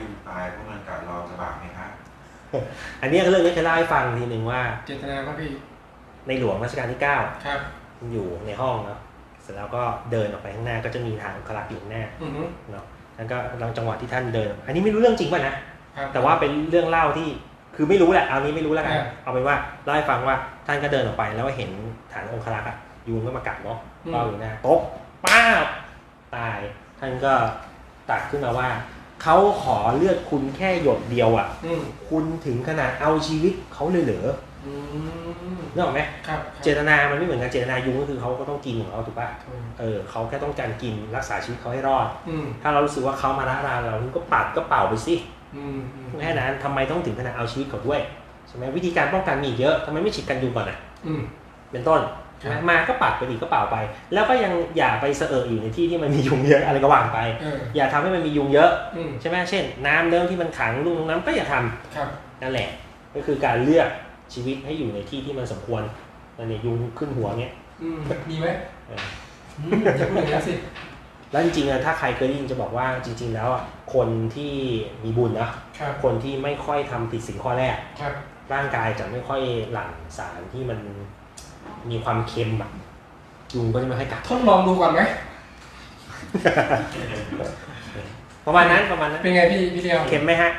ยุงตายเพราะมันกัดเราจะบาปไหมครับอันเนี้ยเรื่องนี้จะเล่าให้ฟังทีหนึ่งว่า เจตนาครับพี่ ในหลวงรัชกาลที่ครับ9อยู่ในห้องเนาะเสร็จแล้วก็เดินออกไปข้างหน้าก็จะมีทางองคลักษ์อยู่ข้างหน้าอือฮึเนาะแล้วก็หลังจังหวะที่ท่านเดิน อันนี้ไม่รู้เรื่องจริงป่ะนะครับแต่ว่าเป็นเรื่องเล่าที่คือไม่รู้แหละเอานี้ไม่รู้แล้วกันอ่าเอาเป็นว่าเล่าให้ฟังว่าท่านก็เดินออกไปแล้วก็เห็นฐานองครักษ์อะยุงก็มากัดเนาะอืมเป้าอยู่หน้าโต๊ะป้าบตายท่านก็ตัดขึ้นมาว่า เขาขอเลือดคุณแค่หยดเดียวอะอืมคุณถึงขนาดเอาชีวิตเขาเลยเหรออืมนึกออกไหมครับเจตนามันไม่เหมือนกันเจตนายุงก็คือเขาก็ต้องกินของเขาถูกป่ะอืมเออเขาแค่ต้องการกินรักษาชีวิตเขาให้รอด อืมถ้าเรารู้สึกว่าเขามาละลานเราก็ปัดก็เป่าไปสิอืมอืมแค่นั้นทำไมต้องถึงขนาดเอาชีวิตเขาด้วยใช่ไหมวิธีการป้องกันมีอีกเยอะทำไมไม่ฉีดกันยุงก่อนอะ อืมเป็นต้น ใช่ไหมมาก็ปัดไปดีก็เป่าไป แล้วก็ยังอย่าไปเสอะอยู่ในที่ที่มันมียุงเยอะอะไรก็ว่างไปเอออย่าทำให้มันมียุงเยอะอืมใช่ไหมเช่น น้ำเดิมที่มันขังลูกน้ำก็อย่าทำครับนั่นแหละ ก็คือการเลือกชีวิตให้อยู่ในที่ที่มันสมควรนั่นเนี่ยยุงขึ้นหัวเนี้ยอืมมีไหมเอออืมจะพูดอย่างนั้นสิแล้วจริงๆอะถ้าใครเคยได้ยินจะบอกว่าจริง ๆ แล้วอะคนที่มีบุญนะครับคนที่ไม่ค่อยทำผิดสิ่งข้อแรกครับร่างกายจะไม่ค่อยหลั่งสารที่มัน มีความเค็มอะยุงก็จะไม่ค่อยกัดทดลองดูก่อนไหมประมาณนั้นประมาณนั้น เป็นไงพี่พี่เดียวเค็มไหมฮะ